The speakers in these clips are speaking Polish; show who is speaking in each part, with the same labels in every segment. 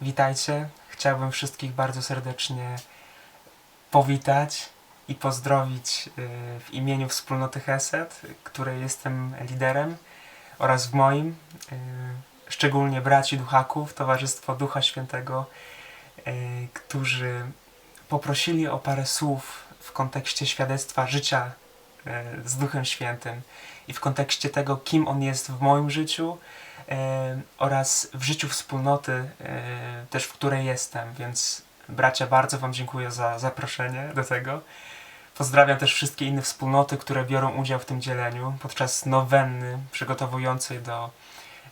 Speaker 1: Witajcie. Chciałbym wszystkich bardzo serdecznie powitać i pozdrowić y, w imieniu wspólnoty Heset, której jestem liderem oraz w moim, y, szczególnie braci duchaków, Towarzystwo Ducha Świętego, y, którzy poprosili o parę słów w kontekście świadectwa życia z Duchem Świętym i w kontekście tego, kim On jest w moim życiu oraz w życiu wspólnoty, e, też w której jestem. Więc bracia, bardzo Wam dziękuję za zaproszenie do tego. Pozdrawiam też wszystkie inne wspólnoty, które biorą udział w tym dzieleniu podczas nowenny przygotowującej do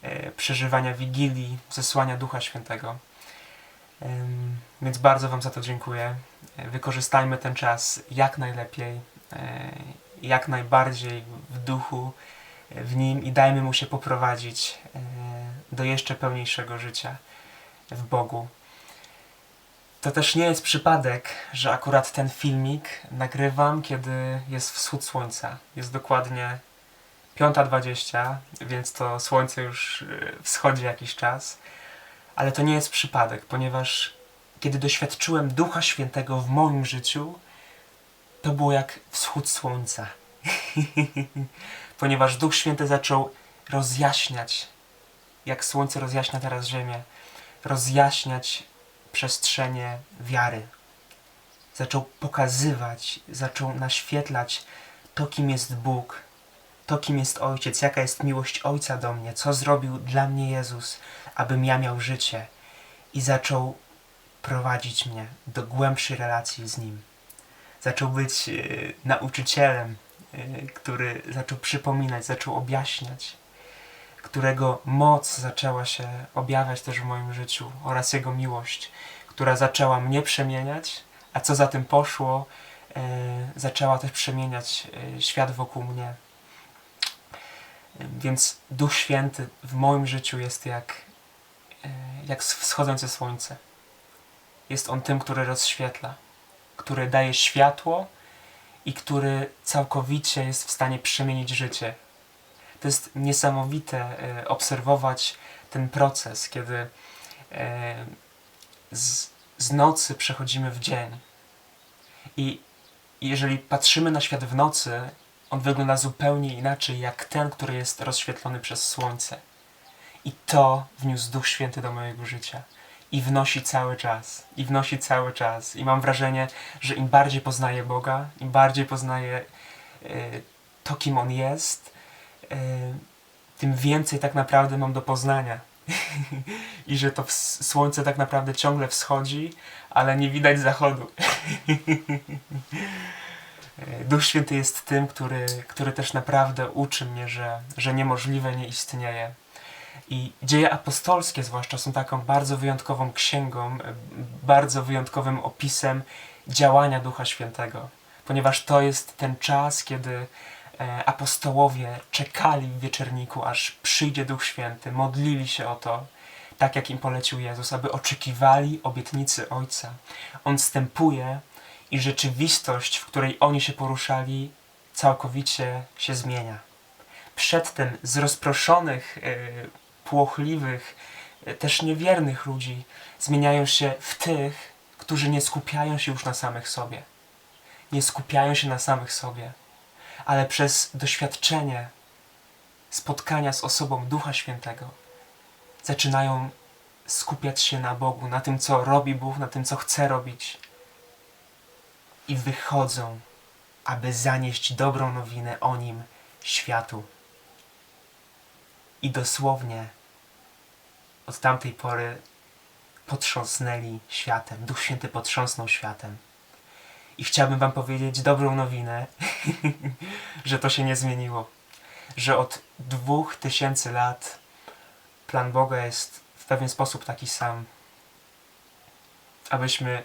Speaker 1: e, przeżywania Wigilii, zesłania Ducha Świętego. Więc bardzo Wam za to dziękuję. E, Wykorzystajmy ten czas jak najlepiej, e, jak najbardziej w duchu, e, w nim i dajmy mu się poprowadzić e, do jeszcze pełniejszego życia w Bogu. To też nie jest przypadek, że akurat ten filmik nagrywam, kiedy jest wschód słońca. Jest dokładnie 5.20, więc to słońce już e, wschodzi jakiś czas. Ale to nie jest przypadek, ponieważ kiedy doświadczyłem Ducha Świętego w moim życiu, to było jak wschód słońca. ponieważ Duch Święty zaczął rozjaśniać, jak słońce rozjaśnia teraz ziemię, rozjaśniać przestrzenie wiary. Zaczął pokazywać, zaczął naświetlać to, kim jest Bóg, to, kim jest Ojciec, jaka jest miłość Ojca do mnie, co zrobił dla mnie Jezus, abym ja miał życie. I zaczął prowadzić mnie do głębszej relacji z Nim. Zaczął być e, nauczycielem, który zaczął przypominać, zaczął objaśniać, którego moc zaczęła się objawiać też w moim życiu oraz Jego miłość, która zaczęła mnie przemieniać, a co za tym poszło, e, zaczęła też przemieniać e, świat wokół mnie. Więc Duch Święty w moim życiu jest jak, e, jak wschodzące słońce. Jest On tym, który rozświetla, który daje światło i który całkowicie jest w stanie przemienić życie. To jest niesamowite e, obserwować ten proces, kiedy e, z, z nocy przechodzimy w dzień. I jeżeli patrzymy na świat w nocy, on wygląda zupełnie inaczej jak ten, który jest rozświetlony przez słońce. I to wniósł Duch Święty do mojego życia. I wnosi cały czas. I wnosi cały czas. I mam wrażenie, że im bardziej poznaję Boga, im bardziej poznaję e, to, kim On jest, e, tym więcej tak naprawdę mam do poznania. I że to słońce tak naprawdę ciągle wschodzi, ale nie widać zachodu. Duch Święty jest tym, który, który też naprawdę uczy mnie, że, że niemożliwe nie istnieje. I dzieje apostolskie zwłaszcza są taką bardzo wyjątkową księgą, e, bardzo wyjątkowym opisem działania Ducha Świętego. Ponieważ to jest ten czas, kiedy e, apostołowie czekali w wieczerniku, aż przyjdzie Duch Święty, modlili się o to, tak jak im polecił Jezus, aby oczekiwali obietnicy Ojca. On wstępuje i rzeczywistość, w której oni się poruszali, całkowicie się zmienia. Przedtem z rozproszonych, e, płochliwych, e, też niewiernych ludzi zmieniają się w tych, którzy nie skupiają się już na samych sobie. Nie skupiają się na samych sobie, ale przez doświadczenie spotkania z osobą Ducha Świętego zaczynają skupiać się na Bogu, na tym, co robi Bóg, na tym, co chce robić. I wychodzą, aby zanieść dobrą nowinę o Nim światu. I dosłownie od tamtej pory potrząsnęli światem. Duch Święty potrząsnął światem. I chciałbym Wam powiedzieć dobrą nowinę, że to się nie zmieniło. Że od dwóch tysięcy lat plan Boga jest w pewien sposób taki sam. Abyśmy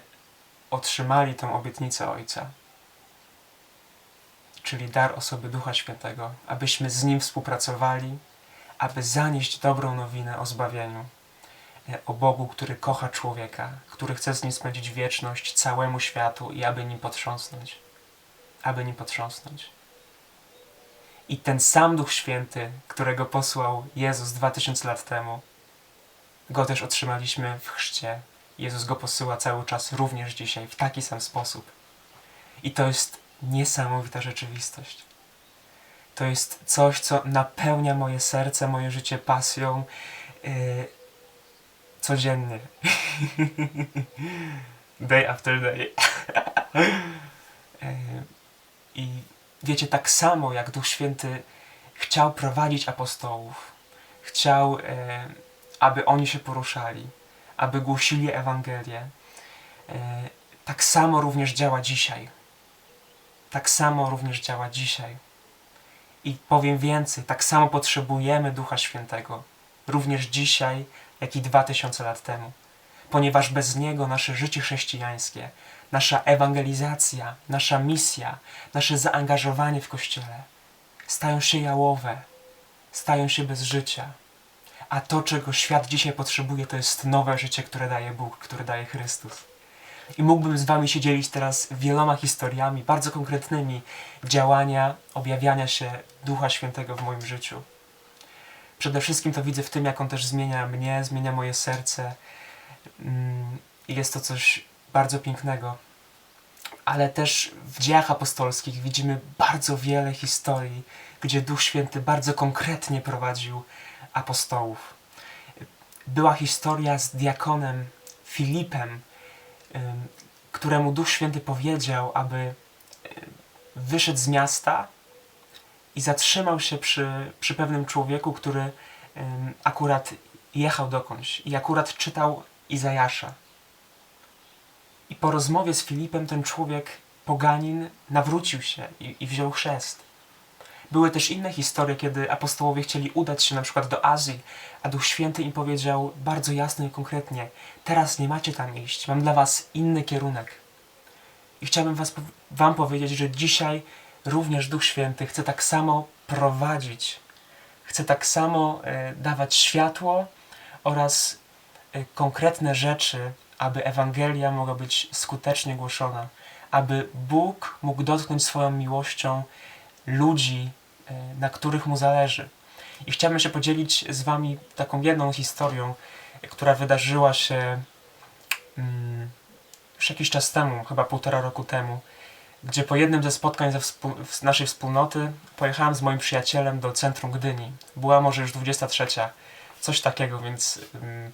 Speaker 1: otrzymali tą obietnicę Ojca, czyli dar osoby Ducha Świętego, abyśmy z Nim współpracowali, aby zanieść dobrą nowinę o zbawieniu, e, o Bogu, który kocha człowieka, który chce z Nim spędzić wieczność całemu światu i aby Nim potrząsnąć. Aby Nim potrząsnąć. I ten sam Duch Święty, którego posłał Jezus dwa tysiące lat temu, go też otrzymaliśmy w chrzcie. Jezus go posyła cały czas, również dzisiaj, w taki sam sposób. I to jest niesamowita rzeczywistość. To jest coś, co napełnia moje serce, moje życie pasją yy, codziennie. day after day. Yy, I wiecie, tak samo jak Duch Święty chciał prowadzić apostołów, chciał, yy, aby oni się poruszali, aby głosili Ewangelię, yy, tak samo również działa dzisiaj. Tak samo również działa dzisiaj. I powiem więcej, tak samo potrzebujemy Ducha Świętego, również dzisiaj, jak i dwa tysiące lat temu. Ponieważ bez Niego nasze życie chrześcijańskie, nasza ewangelizacja, nasza misja, nasze zaangażowanie w Kościele stają się jałowe, stają się bez życia. A to, czego świat dzisiaj potrzebuje, to jest nowe życie, które daje Bóg, które daje Chrystus. I mógłbym z Wami się dzielić teraz wieloma historiami, bardzo konkretnymi działania, objawiania się Ducha Świętego w moim życiu. Przede wszystkim to widzę w tym, jak On też zmienia mnie, zmienia moje serce. Mm, jest to coś bardzo pięknego. Ale też w dziejach apostolskich widzimy bardzo wiele historii, gdzie Duch Święty bardzo konkretnie prowadził apostołów. Była historia z diakonem Filipem, któremu Duch Święty powiedział, aby wyszedł z miasta i zatrzymał się przy, przy pewnym człowieku, który akurat jechał dokądś i akurat czytał Izajasza. I po rozmowie z Filipem ten człowiek, poganin, nawrócił się i, i wziął chrzest. Były też inne historie, kiedy apostołowie chcieli udać się na przykład do Azji, a Duch Święty im powiedział bardzo jasno i konkretnie: Teraz nie macie tam iść, mam dla was inny kierunek. I chciałbym was, Wam powiedzieć, że dzisiaj również Duch Święty chce tak samo prowadzić, chce tak samo e, dawać światło oraz e, konkretne rzeczy, aby Ewangelia mogła być skutecznie głoszona, aby Bóg mógł dotknąć swoją miłością ludzi, na których mu zależy. I chciałbym się podzielić z Wami taką jedną historią, e, która wydarzyła się mm, już jakiś czas temu, chyba półtora roku temu, gdzie po jednym ze spotkań ze naszej wspólnoty pojechałem z moim przyjacielem do centrum Gdyni. Była może już 23, coś takiego, więc mm,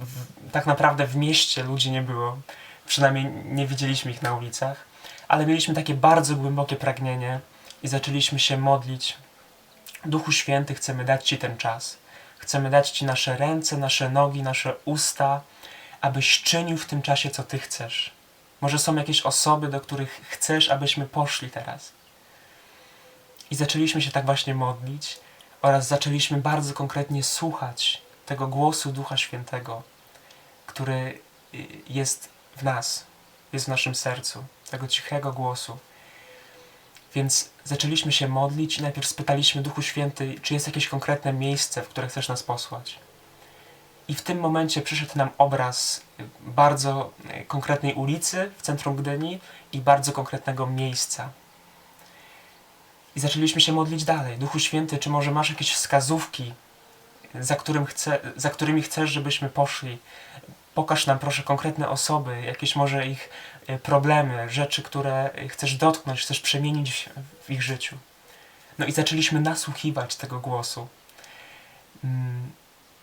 Speaker 1: w, tak naprawdę w mieście ludzi nie było. Przynajmniej nie widzieliśmy ich na ulicach, ale mieliśmy takie bardzo głębokie pragnienie i zaczęliśmy się modlić. Duchu Święty, chcemy dać Ci ten czas. Chcemy dać Ci nasze ręce, nasze nogi, nasze usta, abyś czynił w tym czasie, co Ty chcesz. Może są jakieś osoby, do których chcesz, abyśmy poszli teraz. I zaczęliśmy się tak właśnie modlić oraz zaczęliśmy bardzo konkretnie słuchać tego głosu Ducha Świętego, który y, jest w nas, jest w naszym sercu, tego cichego głosu. Więc zaczęliśmy się modlić i najpierw spytaliśmy Duchu Święty, czy jest jakieś konkretne miejsce, w które chcesz nas posłać. I w tym momencie przyszedł nam obraz bardzo konkretnej ulicy w centrum Gdyni i bardzo konkretnego miejsca. I zaczęliśmy się modlić dalej. Duchu Święty, czy może masz jakieś wskazówki, za, którym chce, za którymi chcesz, żebyśmy poszli? Pokaż nam proszę konkretne osoby, jakieś może ich problemy, rzeczy, które chcesz dotknąć, chcesz przemienić w ich życiu. No i zaczęliśmy nasłuchiwać tego głosu. Mm,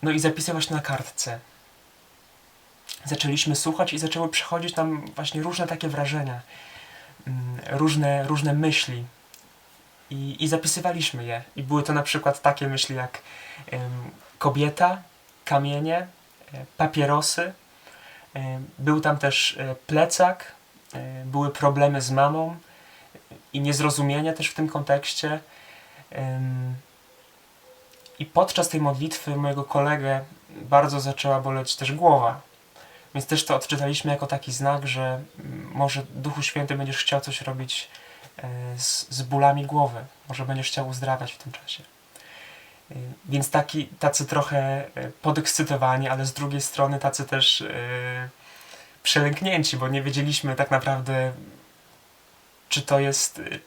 Speaker 1: no i zapisywać na kartce. Zaczęliśmy słuchać i zaczęły przychodzić nam właśnie różne takie wrażenia, mm, różne, różne myśli. I, I zapisywaliśmy je. I były to na przykład takie myśli jak kobieta, kamienie, e, papierosy. Ym, był tam też e, plecak, e, były problemy z mamą i niezrozumienie też w tym kontekście. I podczas tej modlitwy mojego kolegę bardzo zaczęła boleć też głowa. Więc też to odczytaliśmy jako taki znak, że może Duchu Święty będziesz chciał coś robić e, z, z bólami głowy. Może będziesz chciał uzdrawiać w tym czasie. E, więc taki, tacy trochę e, podekscytowani, ale z drugiej strony tacy też przelęknięci, bo nie wiedzieliśmy tak naprawdę, czy to jest. Yy,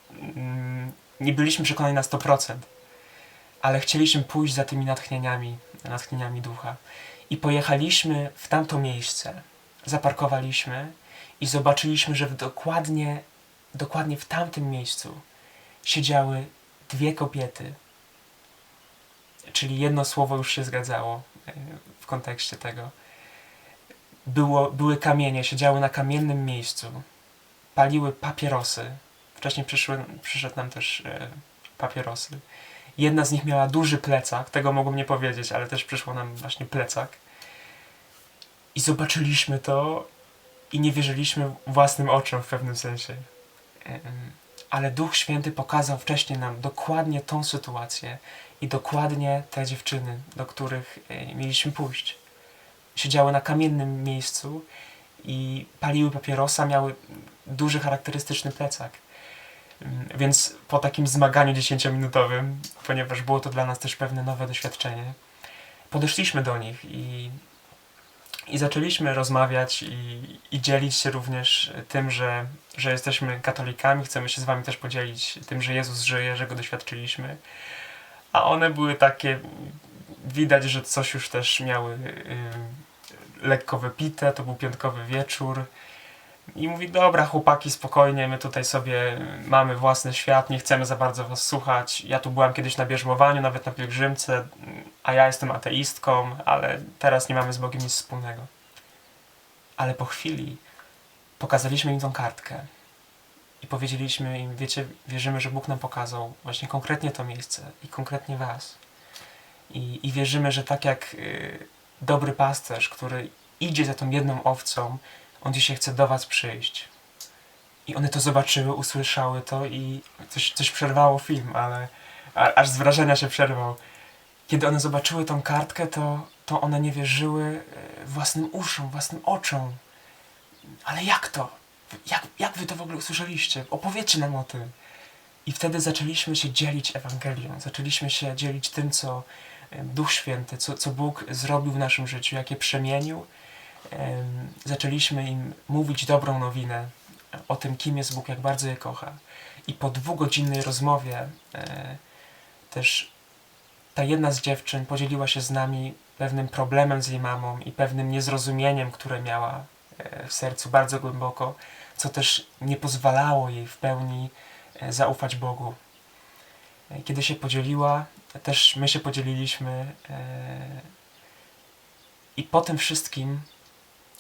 Speaker 1: nie byliśmy przekonani na 100% ale chcieliśmy pójść za tymi natchnieniami, natchnieniami ducha. I pojechaliśmy w tamto miejsce, zaparkowaliśmy i zobaczyliśmy, że dokładnie, dokładnie w tamtym miejscu siedziały dwie kobiety. Czyli jedno słowo już się zgadzało e, w kontekście tego. Było, były kamienie, siedziały na kamiennym miejscu, paliły papierosy. Wcześniej przyszły, przyszedł nam też e, papierosy. Jedna z nich miała duży plecak, tego mogą nie powiedzieć, ale też przyszło nam właśnie plecak. I zobaczyliśmy to i nie wierzyliśmy własnym oczom w pewnym sensie. Ale Duch Święty pokazał wcześniej nam dokładnie tą sytuację i dokładnie te dziewczyny, do których e, mieliśmy pójść. Siedziały na kamiennym miejscu i paliły papierosa, miały duży charakterystyczny plecak. Mm, Więc po takim zmaganiu 10-minutowym, ponieważ było to dla nas też pewne nowe doświadczenie, podeszliśmy do nich i, i zaczęliśmy rozmawiać i, i dzielić się również tym, że, że jesteśmy katolikami, chcemy się z wami też podzielić tym, że Jezus żyje, że go doświadczyliśmy. A one były takie, widać, że coś już też miały y, lekko wypite, to był piątkowy wieczór. I mówi, dobra chłopaki, spokojnie, my tutaj sobie mamy własny świat, nie chcemy za bardzo was słuchać. Ja tu byłam kiedyś na bierzmowaniu, nawet na pielgrzymce, a ja jestem ateistką, ale teraz nie mamy z Bogiem nic wspólnego. Ale po chwili pokazaliśmy im tą kartkę i powiedzieliśmy im, wiecie, wierzymy, że Bóg nam pokazał właśnie konkretnie to miejsce i konkretnie was. I, i wierzymy, że tak jak y, dobry pasterz, który idzie za tą jedną owcą, on dzisiaj chce do was przyjść. I one to zobaczyły, usłyszały to i coś, coś przerwało film, ale a, aż z wrażenia się przerwał. Kiedy one zobaczyły tą kartkę, to, to one nie wierzyły e, własnym uszom, własnym oczom. Ale jak to? Jak, jak wy to w ogóle usłyszeliście? Opowiedzcie nam o tym. I wtedy zaczęliśmy się dzielić Ewangelią. Zaczęliśmy się dzielić tym, co Duch Święty, co, co Bóg zrobił w naszym życiu, jakie przemienił. Em, Zaczęliśmy im mówić dobrą nowinę o tym, kim jest Bóg, jak bardzo je kocha. I po dwugodzinnej rozmowie e, też ta jedna z dziewczyn podzieliła się z nami pewnym problemem z jej mamą i pewnym niezrozumieniem, które miała e, w sercu bardzo głęboko, co też nie pozwalało jej w pełni e, zaufać Bogu. Kiedy się podzieliła, też my się podzieliliśmy e, i po tym wszystkim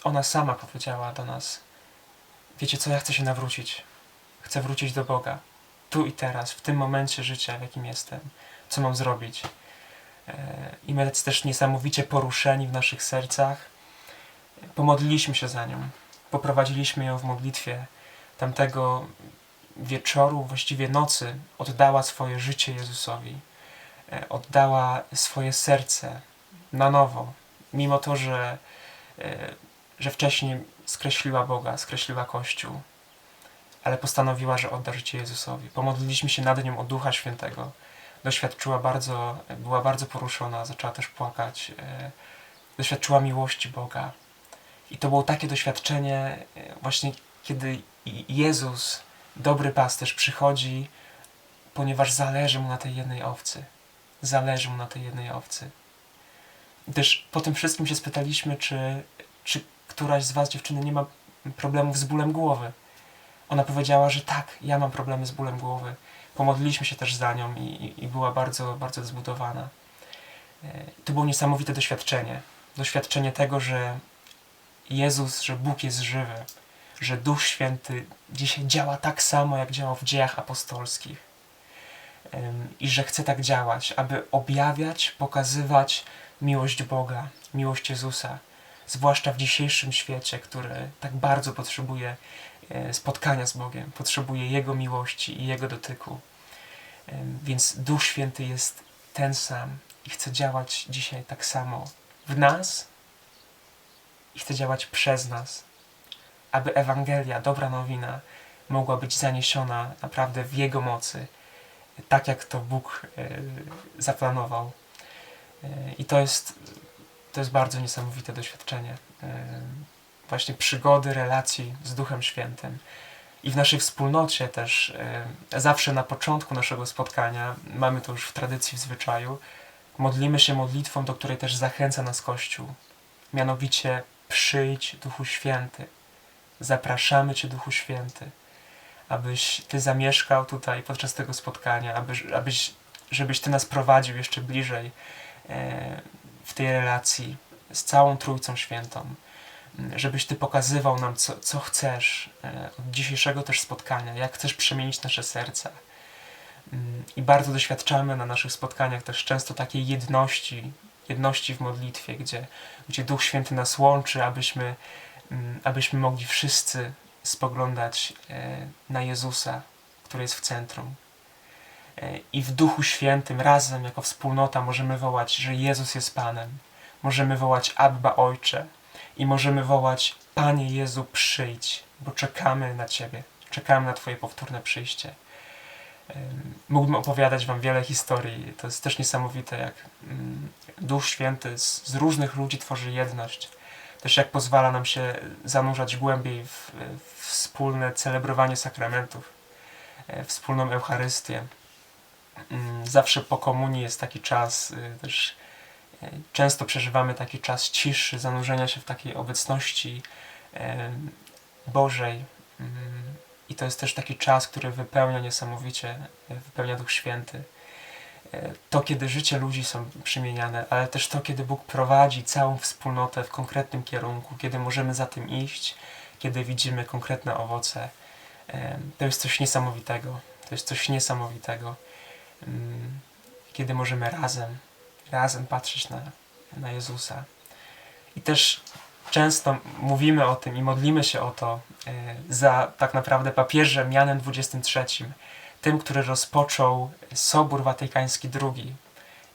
Speaker 1: ona sama powiedziała do nas wiecie co, ja chcę się nawrócić. Chcę wrócić do Boga. Tu i teraz, w tym momencie życia, w jakim jestem. Co mam zrobić? E, I my też niesamowicie poruszeni w naszych sercach. Pomodliliśmy się za nią. Poprowadziliśmy ją w modlitwie. Tamtego wieczoru, właściwie nocy, oddała swoje życie Jezusowi. E, Oddała swoje serce na nowo. Mimo to, że, e, że wcześniej skreśliła Boga, skreśliła Kościół, ale postanowiła, że odda życie Jezusowi. Pomodliliśmy się nad nią o Ducha Świętego. Doświadczyła bardzo, była bardzo poruszona, zaczęła też płakać. e, Doświadczyła miłości Boga. I to było takie doświadczenie właśnie, kiedy Jezus, dobry pasterz, przychodzi, ponieważ zależy mu na tej jednej owcy. Zależy mu na tej jednej owcy. Też po tym wszystkim się spytaliśmy, czy, czy któraś z was, dziewczyny, nie ma problemów z bólem głowy. Ona powiedziała, że tak, ja mam problemy z bólem głowy. Pomodliliśmy się też za nią i, i, i była bardzo, bardzo zbudowana. E, To było niesamowite doświadczenie. Doświadczenie tego, że Jezus, że Bóg jest żywy, że Duch Święty dzisiaj działa tak samo, jak działał w dziejach apostolskich. I że chce tak działać, aby objawiać, pokazywać miłość Boga, miłość Jezusa, zwłaszcza w dzisiejszym świecie, który tak bardzo potrzebuje e, spotkania z Bogiem, potrzebuje Jego miłości i Jego dotyku. Więc Duch Święty jest ten sam i chce działać dzisiaj tak samo w nas i chce działać przez nas, aby Ewangelia, dobra nowina, mogła być zaniesiona naprawdę w Jego mocy, tak jak to Bóg e, zaplanował. E, I to jest, to jest bardzo niesamowite doświadczenie. E, właśnie przygody, relacji z Duchem Świętym. I w naszej wspólnocie też, zawsze na początku naszego spotkania, mamy to już w tradycji, w zwyczaju, modlimy się modlitwą, do której też zachęca nas Kościół. mianowicie przyjdź Duchu Święty. Zapraszamy Cię, Duchu Święty, abyś Ty zamieszkał tutaj podczas tego spotkania, aby, abyś, żebyś Ty nas prowadził jeszcze bliżej e, w tej relacji z całą Trójcą Świętą, m, żebyś Ty pokazywał nam, co, co chcesz e, od dzisiejszego też spotkania, jak chcesz przemienić nasze serca. Mm, I bardzo doświadczamy na naszych spotkaniach też często takiej jedności, jedności w modlitwie, gdzie, gdzie Duch Święty nas łączy, abyśmy, mm, abyśmy mogli wszyscy spoglądać e, na Jezusa, który jest w centrum. E, I w Duchu Świętym razem, jako wspólnota, możemy wołać, że Jezus jest Panem. Możemy wołać Abba Ojcze i możemy wołać Panie Jezu, przyjdź, bo czekamy na Ciebie, czekamy na Twoje powtórne przyjście. Em, Mógłbym opowiadać Wam wiele historii. To jest też niesamowite, jak mm, Duch Święty z różnych ludzi tworzy jedność. Też jak pozwala nam się zanurzać głębiej w, wspólne celebrowanie sakramentów, e, wspólną Eucharystię. Mm, Zawsze po komunii jest taki czas, y, też e, często przeżywamy taki czas ciszy, zanurzenia się w takiej obecności Bożej. Mm, i to jest też taki czas, który wypełnia niesamowicie, e, wypełnia Duch Święty. E, To, kiedy życie ludzi są przemieniane, ale też to, kiedy Bóg prowadzi całą wspólnotę w konkretnym kierunku, kiedy możemy za tym iść, kiedy widzimy konkretne owoce. E, To jest coś niesamowitego. To jest coś niesamowitego. Mm, Kiedy możemy razem, razem patrzeć na, na Jezusa. I też często mówimy o tym i modlimy się o to e, za tak naprawdę papieżem Janem XXIII, tym, który rozpoczął Sobór Watykański II,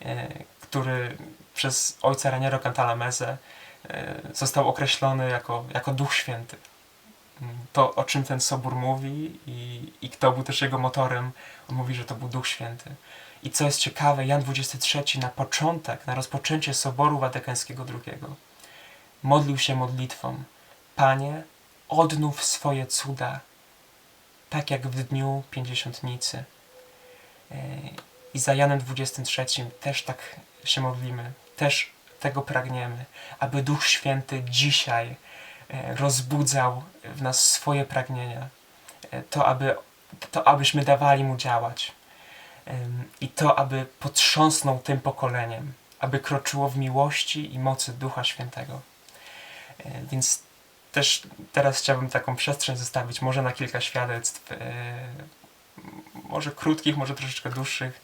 Speaker 1: e, który przez ojca Raniero Cantalamesse e, został określony jako, jako Duch Święty. Mm, To, o czym ten sobór mówi i, i kto był też jego motorem, on mówi, że to był Duch Święty. I co jest ciekawe, Jan XXIII na początek, na rozpoczęcie Soboru Watykańskiego II modlił się modlitwą Panie, odnów swoje cuda, tak jak w dniu pięćdziesiątnicy. E, I za Janem XXIII też tak się modlimy, też tego pragniemy, aby Duch Święty dzisiaj e, rozbudzał w nas swoje pragnienia, E, to, aby, to abyśmy dawali Mu działać i to, aby potrząsnął tym pokoleniem, aby kroczyło w miłości i mocy Ducha Świętego. Więc też teraz chciałbym taką przestrzeń zostawić, może na kilka świadectw, e, może krótkich, może troszeczkę dłuższych,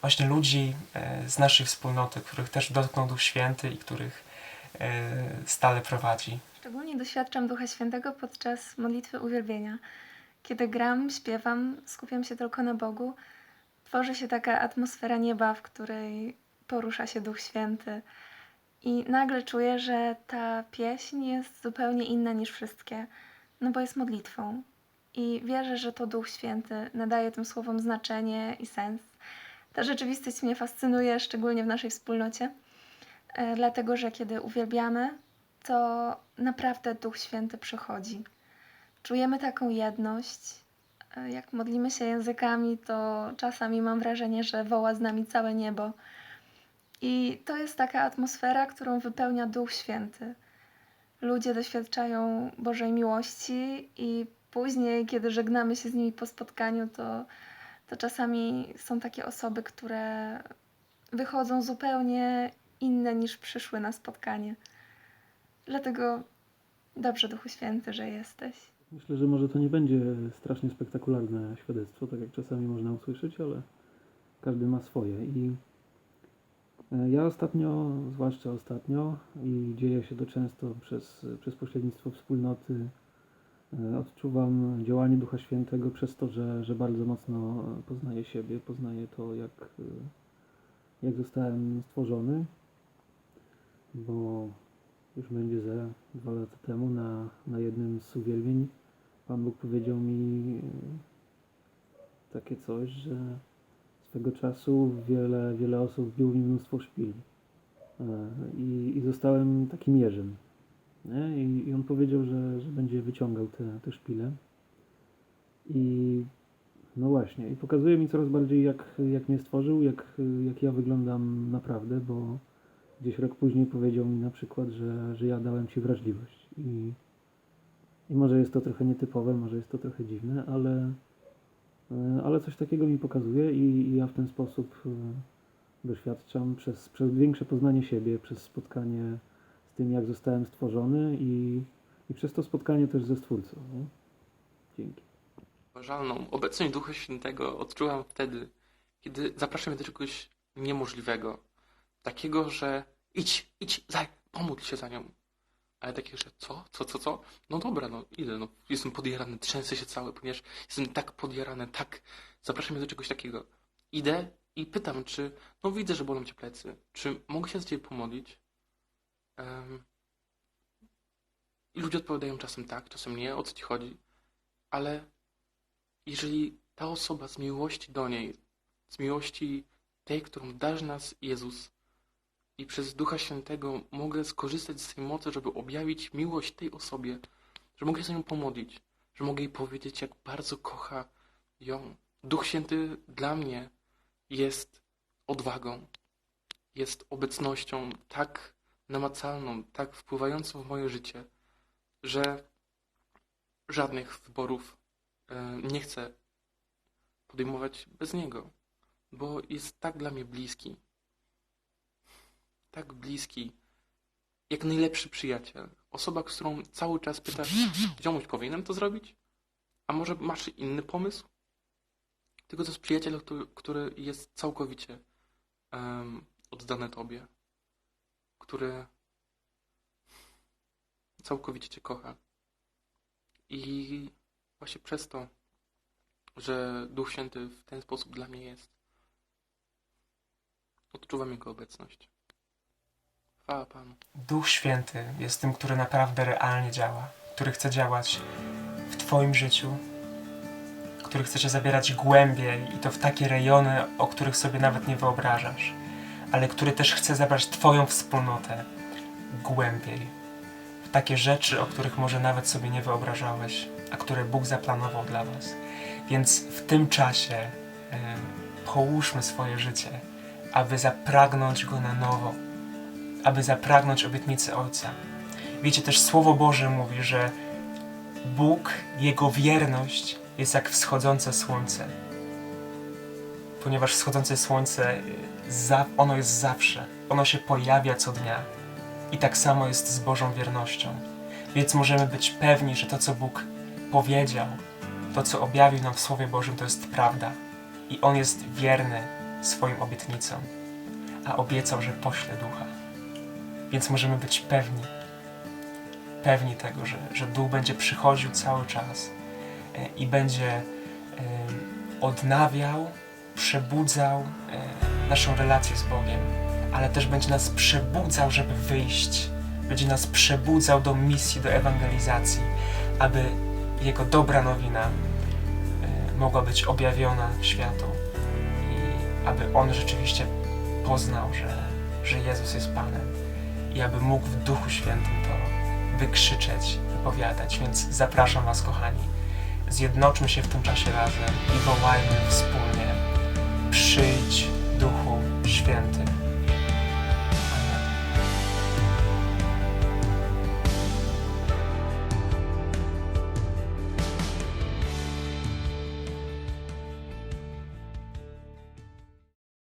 Speaker 1: właśnie ludzi e, z naszej wspólnoty, których też dotknął Duch Święty i których e, stale prowadzi.
Speaker 2: Szczególnie doświadczam Ducha Świętego podczas modlitwy uwielbienia. Kiedy gram, śpiewam, skupiam się tylko na Bogu, tworzy się taka atmosfera nieba, w której porusza się Duch Święty. I nagle czuję, że ta pieśń jest zupełnie inna niż wszystkie, no bo jest modlitwą. I wierzę, że to Duch Święty nadaje tym słowom znaczenie i sens. Ta rzeczywistość mnie fascynuje, szczególnie w naszej wspólnocie, e, dlatego że kiedy uwielbiamy, to naprawdę Duch Święty przychodzi. Czujemy taką jedność. E, Jak modlimy się językami, to czasami mam wrażenie, że woła z nami całe niebo. I to jest taka atmosfera, którą wypełnia Duch Święty. Ludzie doświadczają Bożej miłości i później, kiedy żegnamy się z nimi po spotkaniu, to, to czasami są takie osoby, które wychodzą zupełnie inne niż przyszły na spotkanie. Dlatego dobrze, Duchu Święty, że jesteś.
Speaker 3: Myślę, że może to nie będzie strasznie spektakularne świadectwo, tak jak czasami można usłyszeć, ale każdy ma swoje. I ja ostatnio, zwłaszcza ostatnio, i dzieje się to często przez, przez pośrednictwo wspólnoty, e, odczuwam działanie Ducha Świętego przez to, że, że bardzo mocno poznaję siebie, poznaję to, jak, e, jak zostałem stworzony, bo już będzie ze dwa lata temu na, na jednym z uwielbień Pan Bóg powiedział mi e, takie coś, że swego czasu wiele, wiele osób wbiło mi mnóstwo szpil E, i, i zostałem takim jeżem. Nie? I, I on powiedział, że, że będzie wyciągał te, te szpile. I no właśnie, i pokazuje mi coraz bardziej, jak, jak mnie stworzył, jak, jak ja wyglądam naprawdę, bo gdzieś rok później powiedział mi na przykład, że, że ja dałem ci wrażliwość. I, I może jest to trochę nietypowe, może jest to trochę dziwne, ale, ale coś takiego mi pokazuje i, ja w ten sposób e, doświadczam przez, przez większe poznanie siebie, przez spotkanie z tym, jak zostałem stworzony i, i przez to spotkanie też ze Stwórcą. Nie? Dzięki.
Speaker 4: Bożalną obecność Ducha Świętego odczułam wtedy, kiedy zapraszam do czegoś niemożliwego. Takiego, że idź, idź, zaj, pomódl się za nią. Ale takie, że co, co, co, co? No dobra, no idę, no jestem podjarany, trzęsę się cały, ponieważ jestem tak podjarany, tak, zapraszam mnie do czegoś takiego. Idę i pytam, czy, no widzę, że bolą cię plecy, czy mogę się za ciebie pomodlić? Em, I ludzie odpowiadają czasem tak, czasem nie, o co ci chodzi, ale jeżeli ta osoba z miłości do niej, z miłości tej, którą dasz nas Jezus i przez Ducha Świętego mogę skorzystać z tej mocy, żeby objawić miłość tej osobie, że mogę się nią pomodlić, że mogę jej powiedzieć, jak bardzo kocha ją. Duch Święty dla mnie jest odwagą, jest obecnością tak namacalną, tak wpływającą w moje życie, że żadnych wyborów e, nie chcę podejmować bez niego, bo jest tak dla mnie bliski. Tak bliski, jak najlepszy przyjaciel. Osoba, którą cały czas pytasz, ziomuś, powinienem to zrobić? A może masz inny pomysł? Tylko to jest przyjaciel, który, jest całkowicie em, oddany Tobie, który całkowicie Cię kocha. I właśnie przez to, że Duch Święty w ten sposób dla mnie jest, odczuwam Jego obecność. Chwała Panu.
Speaker 1: Duch Święty jest tym, który naprawdę realnie działa, który chce działać w Twoim życiu, który chce Cię zabierać głębiej i to w takie rejony, o których sobie nawet nie wyobrażasz, ale który też chce zabrać Twoją wspólnotę głębiej, w takie rzeczy, o których może nawet sobie nie wyobrażałeś, a które Bóg zaplanował dla Was. Więc w tym czasie e, połóżmy swoje życie, aby zapragnąć Go na nowo, aby zapragnąć obietnicy Ojca. Wiecie, też Słowo Boże mówi, że Bóg, Jego wierność jest jak wschodzące słońce. Ponieważ wschodzące słońce, y, ono jest zawsze. Ono się pojawia co dnia. I tak samo jest z Bożą wiernością. Więc możemy być pewni, że to, co Bóg powiedział, to, co objawił nam w Słowie Bożym, to jest prawda. I On jest wierny swoim obietnicom. A obiecał, że pośle Ducha. Więc możemy być pewni, pewni tego, że, że Duch będzie przychodził cały czas e, i będzie e, odnawiał, przebudzał e, naszą relację z Bogiem, ale też będzie nas przebudzał, żeby wyjść. Będzie nas przebudzał do misji, do ewangelizacji, aby Jego dobra nowina mogła być objawiona światu i aby On rzeczywiście poznał, że, że Jezus jest Panem i aby mógł w Duchu Świętym to wykrzyczeć, wypowiadać. Więc zapraszam Was, kochani, zjednoczmy się w tym czasie razem i wołajmy wspólnie: Przyjdź, Duchu Święty.